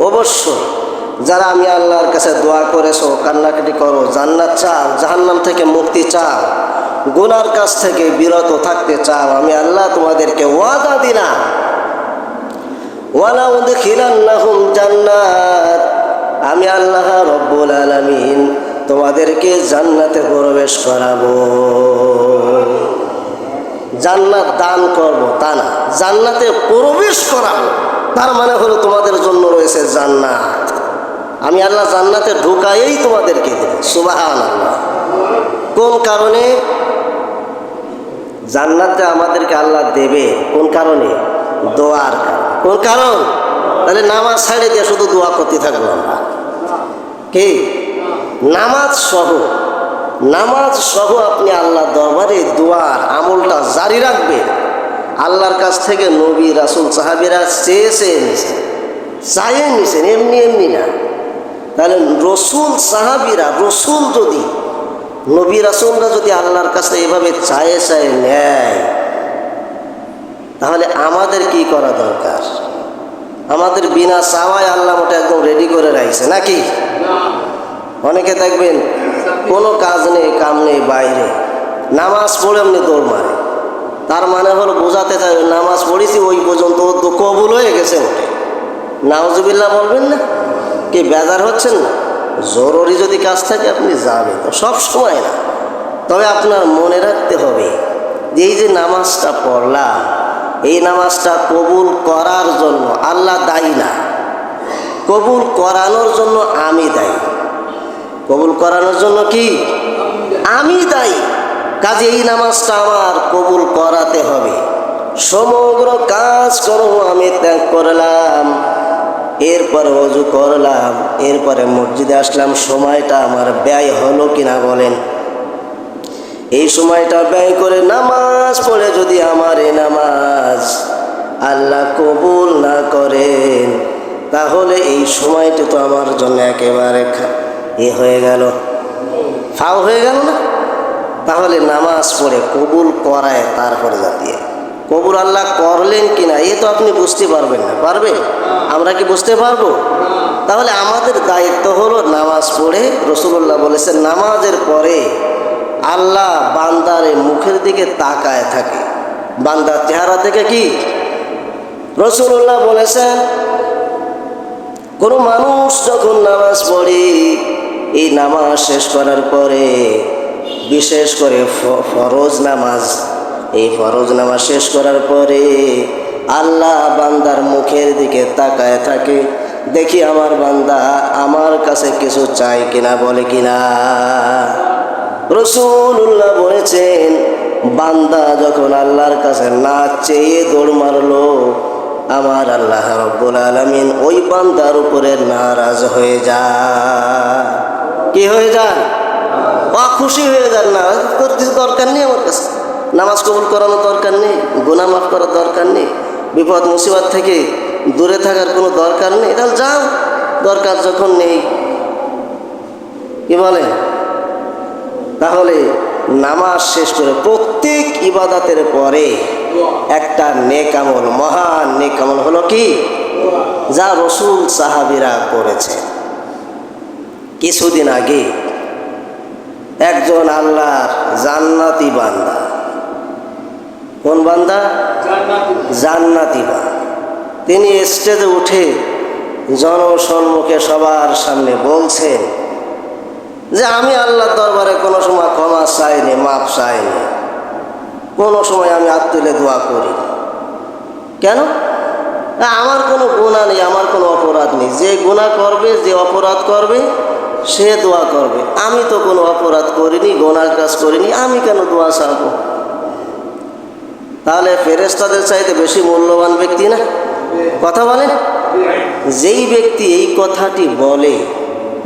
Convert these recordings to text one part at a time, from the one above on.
অবশ্যই। যারা আমি আল্লাহর কাছে দোয়া করেছ, কান্নাকাটি করো, জান্নাত চাও, জাহান্নাম থেকে মুক্তি চাও, গুনার কাছ থেকে বিরত থাকতে চাও, আমি আল্লাহ তোমাদেরকে ওয়াদা দিলাম। ওয়ালা উদখিলান্নাহুম জান্নাত। আমি আল্লাহ রব্বুল আলামিন তোমাদেরকে জান্নাতে প্রবেশ করাবো। জান্নাত দান করব তা না, জান্নাতে প্রবেশ করাবো। তার মানে হলো তোমাদের জন্য জান্নাত। আমি আল্লাহ জান্নাতে ঢুকাইয়েই তোমাদেরকে আল্লাহ কোন কারণে? জান্নাতে আমাদেরকে আল্লাহ দেবে, কোন কারণে? দোয়ার কোন কারণ? তাহলে নামাজ ছাড়ে দিয়ে শুধু দোয়া করতে থাকব আমরা। কি? নামাজ সহ নামাজ সহ আপনি আল্লাহ দরবারে দোয়ার আমলটা জারি রাখবেন। আল্লাহর কাছ থেকে নবী, রাসুল, সাহাবিরা চেয়ে চেয়ে চাইয়ে নিছেন, এমনি এমনি না। তাহলে রসুল সাহাবিরা, রসুল যদি, নবী রাসুলরা যদি আল্লাহর কাছে এভাবে চায়ে চায়ে নেয়, তাহলে আমাদের কি করা দরকার? আমাদের বিনা চাওয়ায় আল্লাহ মোটা একদম রেডি করে রাখছে নাকি? অনেকে দেখবেন, কোনো কাজ নেই, কাম নেই, বাইরে। নামাজ পড়ে এমনি দৌড় মারে। তার মানে হলো বোঝাতে চাই নামাজ পড়েছি, ওই পর্যন্ত কবুল হয়ে গেছে ওঠে নাওজুবিল্লাহ বলবেন না? কি বেজার হচ্ছেন? না জরুরি যদি কাজ থাকে আপনি যাবেন। সব সময় না। তবে আপনার মনে রাখতে হবে, যে এই যে নামাজটা পড়লাম, এই নামাজটা কবুল করার জন্য আল্লাহ দায়ী না। কবুল করানোর জন্য আমি দায়ী। কবুল করানোর জন্য কি? আমি দায়ী। কাজে এই নামাজটা আমার কবুল করাতে হবে। সমগ্র কাজ করো আমি ত্যাগ করলাম। এরপরে অজু করলাম, এরপরে মসজিদে আসলাম, সময়টা আমার ব্যয় হলো কিনা বলেন। এই সময়টা ব্যয় করে নামাজ পড়ে যদি আমার এ নামাজ আল্লাহ কবুল না করেন, তাহলে এই সময়টা তো আমার জন্য একেবারে এ হয়ে গেল। ফাও হয়ে গেল না? তাহলে নামাজ পড়ে কবুল করায় তারপরে জাতিয়ে। কবুল আল্লাহ করলেন কিনা, এ তো আপনি বুঝতে পারবেন না, পারবেন? আমরা কি বুঝতে পারব? তাহলে আমাদের দায়িত্ব হলো নামাজ পড়ে রসুল্লাহ বলেছেন, নামাজের পরে আল্লাহ বান্দারে মুখের দিকে তাকায় থাকে। বান্দার চেহারা থেকে কি? রসুল্লাহ বলেছেন, কোনো মানুষ যখন নামাজ পড়ে, এই নামাজ শেষ করার পরে বিশেষ করে ফরজ নামাজ, এই ফরজ নামাজ শেষ করার পরে আল্লাহ বান্দার মুখের দিকে তাকায় থাকে, দেখি আমার বান্দা আমার কাছে কিছু চাই কিনা বলে কিনা। রসুল্লাহ বলেছেন, বান্দা যখন আল্লাহর কাছে না চেয়ে দৌড় মারলো, আমার আল্লাহ রব্বুল আলমিন ওই বান্দার উপরে নারাজ হয়ে যায়। কি হয়ে যান খুশি হয়ে যান না কিছু দরকার নেই আমার কাছে। নামাজ কবুল করানো দরকার নেই, গুনাহ মাফ করার দরকার নেই। বিপদ মুসিবত থেকে দূরে থাকার কোনো দরকার নেই। তাহলে যাও, দরকার যখন নেই। কি বলে? তাহলে নামাজ শেষ করে প্রত্যেক ইবাদতের পরে একটা নেকামল মহান নেকামল হলো কি? যা রসুল সাহাবিরা করেছে কিছুদিন আগে একজন আল্লাহর জান্নাতি বান্দা কোন বান্দা? জান্নাতি বান্দা। তিনি স্টেজে উঠে জনসম্মুখে সবার সামনে বলছেন যে আমি আল্লাহর দরবারে কোনো সময় ক্ষমা চাইনি মাপ চাইনি। কোনো সময় আমি হাত তুলে দোয়া করি কেন? আমার কোনো গুণা নেই, আমার কোনো অপরাধ নেই। যে গুণা করবে, যে অপরাধ করবে, সে দোয়া করবে। আমি তো কোনো অপরাধ করিনি গোনার কাজ করিনি, আমি কেন দোয়া চাবো তাহলে ফেরেস্তাদের চাইতে বেশি মূল্যবান ব্যক্তি না? কথা বলেন যেই ব্যক্তি এই কথাটি বলে,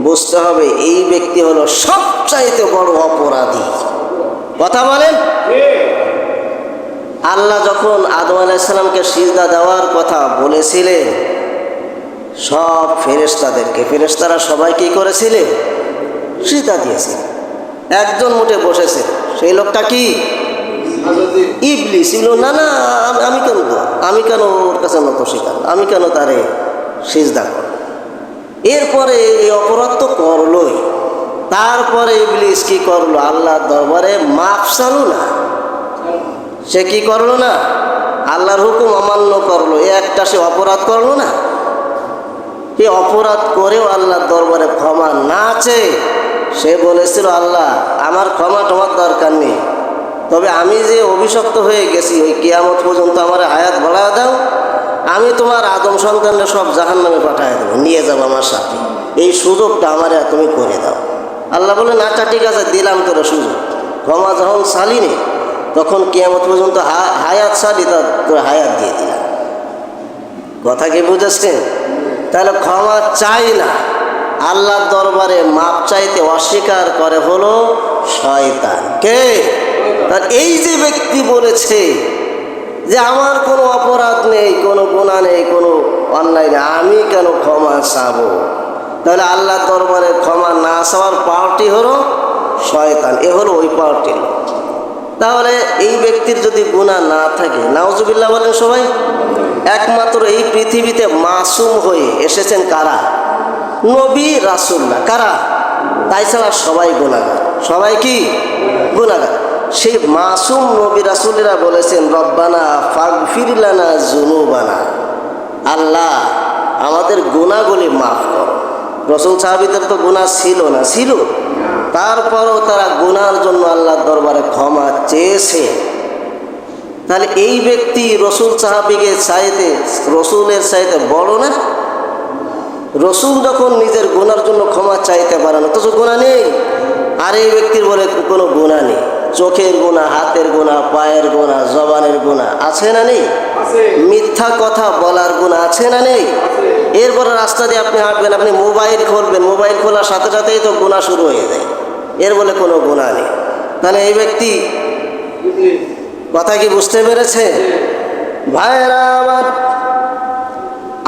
বুঝতে হবে এই ব্যক্তি হলো সবচাইতে বড় অপরাধী। কথা বলেন আল্লাহ যখন আদম আলাইসালামকে সিজদা দেওয়ার কথা বলেছিলেন, সব ফেরেস্তাদেরকে ফেরেস্তারা সবাই কি করেছিলেন? সিজদা দিয়েছে একজন মুঠে বসেছে, সেই লোকটা কি? ইবলিস ছিল না না আমি- কেন? আমি কেন ওর কাছে নত শিকার আমি কেন তারে সিজদা কর এরপরে এই অপরাধ তো করলোই। তারপরে ইবলিস কি করল? আল্লাহর দরবারে মাফ চালু না। সে কি করল না? আল্লাহর হুকুম অমান্য করল। এ একটা সে অপরাধ করল না? এ অপরাধ করেও আল্লাহর দরবারে ক্ষমা না আছে সে বলেছিল, আল্লাহ, আমার ক্ষমা তোমার দরকার নেই। তবে আমি যে অভিশপ্ত হয়ে গেছি ওই কিয়ামত পর্যন্ত আমার হায়াত বাড়া দাও। আমি তোমার আদম সন্তানরা সব জাহান নামে পাঠায় দেবো। নিয়ে যাব আমার সাথে। এই সুযোগটা আমার তুমি করে দাও। আল্লাহ বলে আচ্ছা ঠিক আছে, দিলাম তোর সুযোগ। ক্ষমা যখন সালিনি, তখন কেয়ামত পর্যন্ত হায়াত সালি তোর হায়াত দিয়ে দিলাম। কথা কি বুঝেছেন? তাহলে ক্ষমা চাই না। আল্লাহর দরবারে মাপ চাইতে অস্বীকার করে হলো শয়তান। কে? আর এই যে ব্যক্তি বলেছে যে আমার কোনো অপরাধ নেই, কোনো গুণা নেই, কোনো অন্যায় নেই, আমি কেন ক্ষমা চাবো? তাহলে আল্লাহ দরবারে ক্ষমা না চাওয়ার পাওয়ারটি হলো শয়তান। এ হলো ওই পাওয়ারটি। তাহলে এই ব্যক্তির যদি গুণা না থাকে নাওজুবিল্লাহ বলেন সবাই, একমাত্র এই পৃথিবীতে মাসুম হয়ে এসেছেন কারা? নবী রাসুল্লাহ কারা? তাই ছাড়া সবাই গুণাগার সবাই কি? গুণাগার সেই মাসুম নবী রাসুলেরা বলেছেন, রব্বানা ফাগফিরলানা জুনুবানা আল্লাহ, আমাদের গুণাগুলি মাফ করো। রসুল সাহাবিদের তো গুণা ছিল না, ছিল। তারপরও তারা গুনার জন্য আল্লাহর দরবারে ক্ষমা চেয়েছে। তাহলে এই ব্যক্তি রসুল সাহাবিকে চাইতে, রসুলের চাইতে বড় না? রসুল যখন নিজের গুনার জন্য ক্ষমা চাইতে পারে না অথচ গুণা নেই। আর এই ব্যক্তির বলে কোনো গুণা নেই। চোখের গুণা হাতের গুণা পায়ের গুণা জবানের গুণা আছে না নেই? মিথ্যা কথা বলার গুণ আছে না নেই? এরপরে রাস্তা দিয়ে আপনি হাঁটবেন আপনি মোবাইল খুলবেন মোবাইল খোলার সাথে সাথেই তো গুণা শুরু হয়ে যায়। এর বলে কোনো গুণা নেই। তাহলে এই ব্যক্তি কথা কি বুঝতে পেরেছে? ভাইরা আমার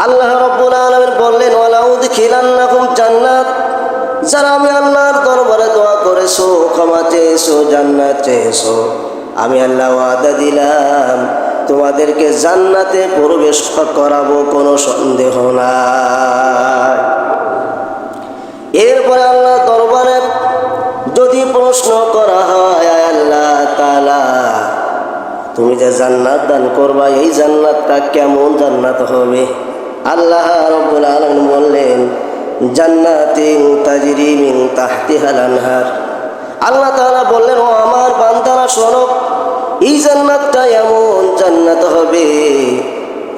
আল্লাহ রব্বুল আলামিন বললেন ওয়ালাউদ খিলান্নাকুম জান্নাত। যারা আমি আল্লাহর দরবারে দোয়া করেছ, ক্ষমা চেয়েছো, জান্নাত চেয়েছো, আমি আল্লাহ ওয়াদা দিলাম, তোমাদেরকে জান্নাতে প্রবেশ করাবো, কোনো সন্দেহ নাই। এরপরে আল্লাহ দরবারে যদি প্রশ্ন করা হয় আল্লাহ তালা তুমি যে জান্নাত দান করবা, এই জান্নাতটা কেমন জান্নাত হবে? আল্লাহ রব্বুল আলম বললেন জান্নাতিন তাজরি মিন তাহতিহাল আনহার আল্লাহ তাআলা বললেন, ও আমার বান্দারা, শোনো, এই জান্নাতটা এমন জান্নাত হবে,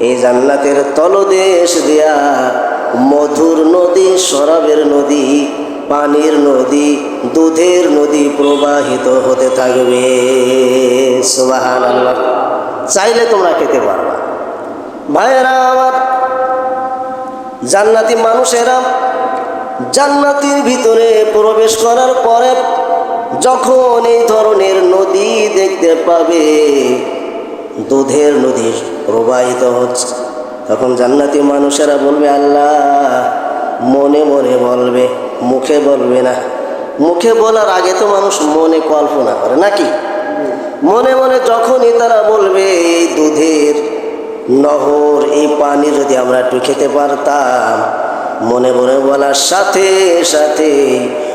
এই জান্নাতের তলদেশ দেয়া মধুর নদী, শরাবের নদী, পানির নদী, দুধের নদী প্রবাহিত হতে থাকবে। সুবাহান আল্লাহ চাইলে তোমরা খেতে পারবা। ভাইয়েরা আমার জান্নাতি মানুষেরা জান্নাতির ভিতরে প্রবেশ করার পরে যখন এই ধরনের নদী দেখতে পাবে, দুধের নদী প্রবাহিত হচ্ছে। তখন জান্নাতি মানুষেরা বলবে, আল্লাহ, মনে মনে বলবে, মুখে বলবে না। মুখে বলার আগে তো মানুষ মনে কল্পনা করে, নাকি? মনে মনে যখনই তারা বলবে, এই দুধের নহর, এই পানি যদি আমরা একটু খেতে পারতাম মনে মনে বলার সাথে সাথে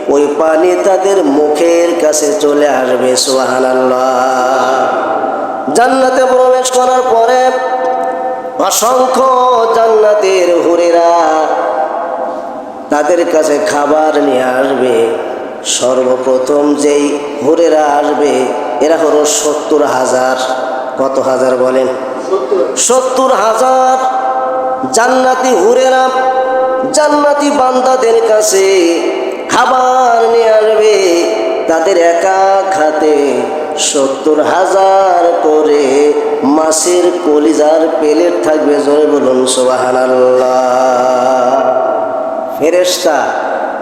ওই পানি তাদের মুখের কাছে চলে আসবে সোহান জান্নাতে প্রবেশ করার পরে অসংখ্য জান্নাতের হুরেরা তাদের কাছে খাবার নিয়ে আসবে। সর্বপ্রথম যেই হুরেরা আসবে এরা হলো সত্তর হাজার। কত হাজার বলেন? সত্তর হাজার জান্নাতি হুরেরা জান্নাতি বান্দাদের কাছে খাবার নিয়ে আসবে। তাদের একা খাতে সত্তর হাজার করে মাছের কলিজার প্লেট থাকবে জয় বলুন সোবাহান ফেরেস্তা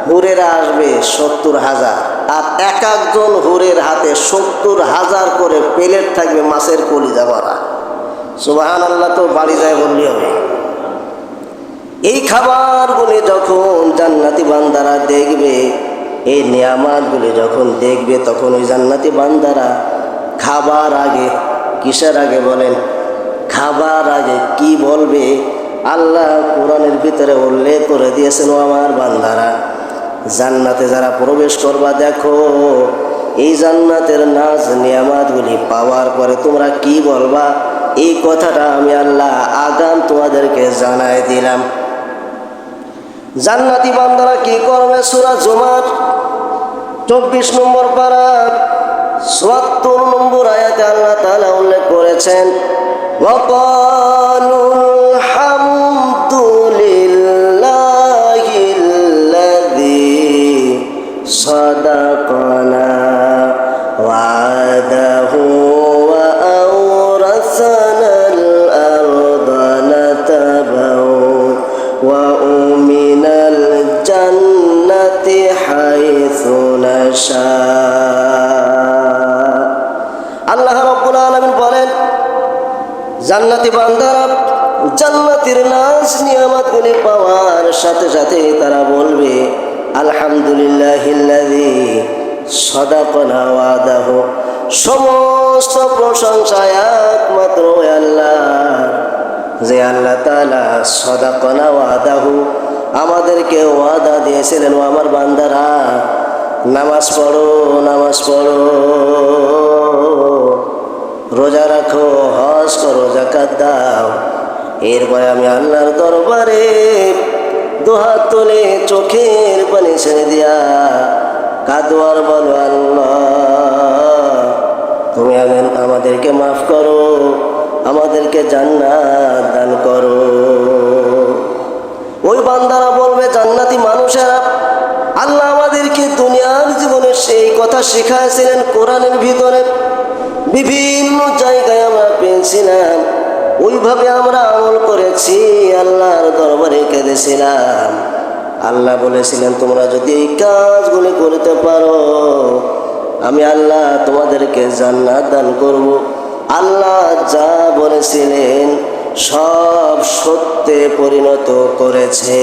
হুরেরা আসবে সত্তর হাজার। আর এক একজন হুরের হাতে সত্তর হাজার করে প্লেট থাকবে মাছের কলিজা ভরা। সুবাহান আল্লাহ তো বাড়ি যায় বললি হবে। এই খাবারগুলি যখন জান্নাতি বান্দারা দেখবে, এই নিয়ামাতগুলি যখন দেখবে, তখন ওই জান্নাতি বান্দারা খাবার আগে, কিসের আগে বলেন? খাবার আগে কি বলবে? আল্লাহ কোরআনের ভিতরে উল্লেখ করে দিয়েছেন আমার বান্দারা, জান্নাতে যারা প্রবেশ করবা, দেখো, এই জান্নাতের নাজ নিয়ামাতগুলি পাওয়ার পরে তোমরা কি বলবা? এই কথাটা আমি আল্লাহ আগাম তোমাদেরকে জানাই দিলাম। জান্নাতি বান্দারা কি করবে? সুরা জুমার চব্বিশ নম্বর পারা, চুয়াত্তর নম্বর আয়াতে আল্লাহ তাহলে উল্লেখ করেছেন জান্নাতি বান্দারা জান্নাতের নাজ নিয়ামতগুলি পাওয়ার সাথে সাথে তারা বলবে, আলহামদুলিল্লাহিল্লাযী সাদাকানা ওয়াদাহু। সমস্ত প্রশংসা একমাত্র আল্লাহ যে আল্লাহ তাআলা সাদাকানা ওয়াদাহু, আমাদেরকে ওয়াদা দিয়েছিলেন আমার বান্দারা, নামাজ পড়ো নামাজ পড়ো। রোজা রাখো, হজ করো জাকাত দাও। এরপরে আমি আল্লাহর দরবারে দুহাত তুলে চোখের পানি ছেড়ে দিয়া কাদুয়ার বলো, আল্লাহ, তুমি আগে আমাদেরকে মাফ করো, আমাদেরকে জান্নাত দান করো। ওই বান্দারা বলবে, জান্নাতি মানুষেরা, আল্লাহ আমাদেরকে দুনিয়ার জীবনে সেই কথা শিখাইছিলেন কোরআনের ভিতরে। বিভিন্ন জায়গায় আমরা পেয়েছিলাম। ওইভাবে আমরা আমল করেছি, আল্লাহর দরবারে কেঁদেছিলাম। আল্লাহ বলেছিলেন, তোমরা যদি এই কাজগুলি করতে পারো, আমি আল্লাহ তোমাদেরকে জান্নাত দান করব। আল্লাহ যা বলেছিলেন, সব সত্যে পরিণত করেছে।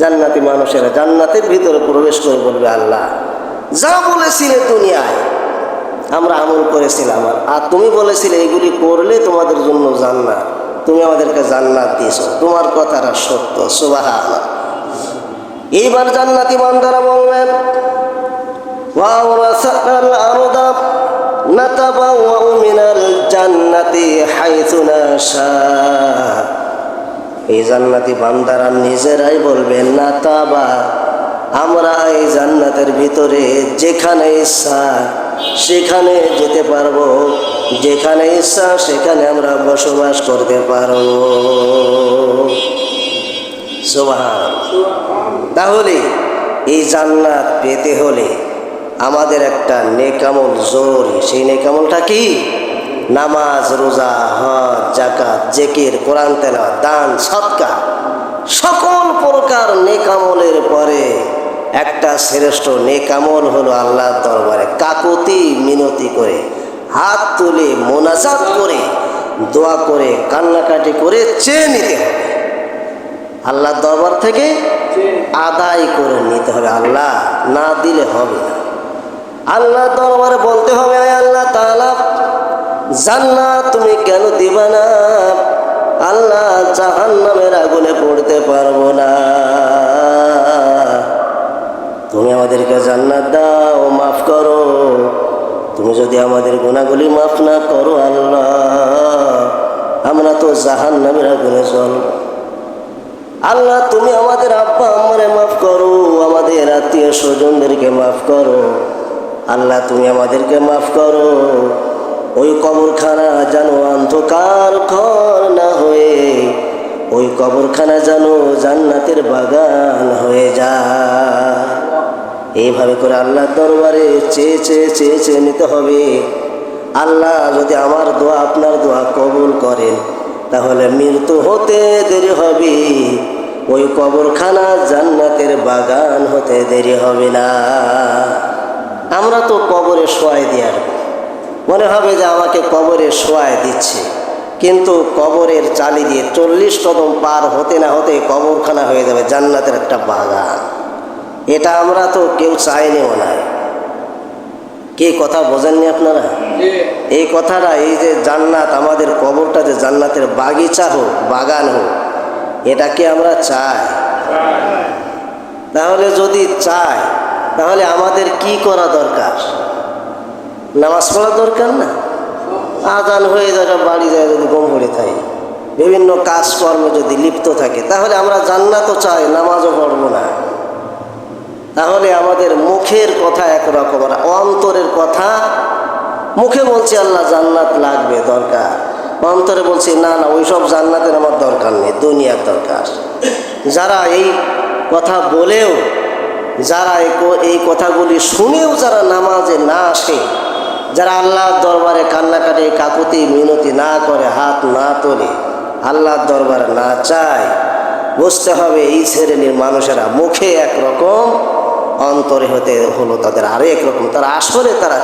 জান্নাতি মানুষেরা জান্নাতের ভিতরে প্রবেশ করে বলবে, আল্লাহ যা বলেছিলে দুনিয়ায় আমরা আমল করেছিলাম। আর তুমি বলেছিলে, এগুলি করলে তোমাদের জন্য জান্নাত। তুমি আমাদেরকে জান্নাত দিয়েছ। তোমার কথাটা সত্য। সুবাহা এইবার জান্নাতি বান্দারা বলবেন এই জান্নাতি নিজেরাই বলবেন না আমরা এই জান্নাতের ভিতরে যেখানে ইচ্ছা সেখানে যেতে পারব। যেখানে ইচ্ছা, সেখানে আমরা বসবাস করতে পারব। তাহলে এই জান্নাত পেতে হলে আমাদের একটা নেকামল জরুরি সেই নেকামলটা কি? নামাজ, রোজা, হজ জাকাত জেকির, কোরআন তেলা দান সৎকা সকল প্রকার নেকামলের পরে একটা শ্রেষ্ঠ নেকামল হলো আল্লাহর দরবারে কাকতি মিনতি করে, হাত তুলে মোনাজাত করে, দোয়া করে, কান্নাকাটি করে চেয়ে নিতে হবে। আল্লাহর দরবার থেকে আদায় করে নিতে হবে। আল্লাহ না দিলে হবে না। আল্লাহ দরবারে বলতে হবে, "আয় আল্লাহ তাআলা, জান্নাত তুমি কেন দিবা না? আল্লাহ জাহান্নামের আগুনে পড়তে পারব না। তুমি আমাদেরকে জান্নাত দাও, মাফ করো। তুমি যদি আমাদের গুণাগুলি মাফ না করো, আল্লাহ। আমরা তো জাহান নামের আগুনে চল আল্লাহ, তুমি আমাদের আব্বা আমারে মাফ করো, আমাদের আত্মীয় স্বজনদেরকে মাফ করো। আল্লাহ, তুমি আমাদেরকে মাফ করো। ওই কবরখানা যেন অন্ধকার ঘর না হয়ে, ওই কবরখানা যেন জান্নাতের বাগান হয়ে যায়। এইভাবে করে আল্লাহর দরবারে চেয়ে চেয়ে চেয়ে চেয়ে নিতে হবে। আল্লাহ যদি আমার দোয়া আপনার দোয়া কবুল করেন, তাহলে মৃত্যু হতে দেরি হবে। ওই কবরখানা জান্নাতের বাগান হতে দেরি হবে না। আমরা তো কবরে শোয়াই দিয়ে মনে হবে যে আমাকে কবরে শোয়াই দিচ্ছে। কিন্তু কবরের চালি দিয়ে চল্লিশ কদম পার হতে না হতে কবরখানা হয়ে যাবে জান্নাতের একটা বাগান। এটা আমরা তো কেউ চাইনিও না কে কথা বোঝেননি আপনারা? এই কথাটা এই যে জান্নাত আমাদের কবরটা যে জান্নাতের বাগিচা হোক বাগান হোক এটা কি আমরা চাই? তাহলে যদি চাই তাহলে আমাদের কি করা দরকার? নামাজ পড়া দরকার না? আজান হয়ে যাবে বাড়ি যায় যদি গম পড়ে থাকে। বিভিন্ন কাজকর্মে যদি লিপ্ত থাকে তাহলে আমরা জান্নাতও চাই নামাজও পড়ব না। তাহলে আমাদের মুখের কথা একরকম আর অন্তরের কথা মুখে বলছি, আল্লাহ জান্নাত লাগবে, দরকার। অন্তরে বলছি, না না, ওইসব জান্নাতের আমার দরকার নেই, দুনিয়ার দরকার। যারা এই কথা বলেও, যারা এই কথাগুলি শুনেও যারা নামাজে না আসে, যারা আল্লাহর দরবারে কান্নাকাটি, কাকুতি, মিনতি না করে, হাত না তোলে, আল্লাহর দরবারে না চায়, বুঝতে হবে এই শ্রেণির মানুষেরা মুখে একরকম অন্তরে হতে হলো তাদের আরেক রকম। তারা আসলে তারা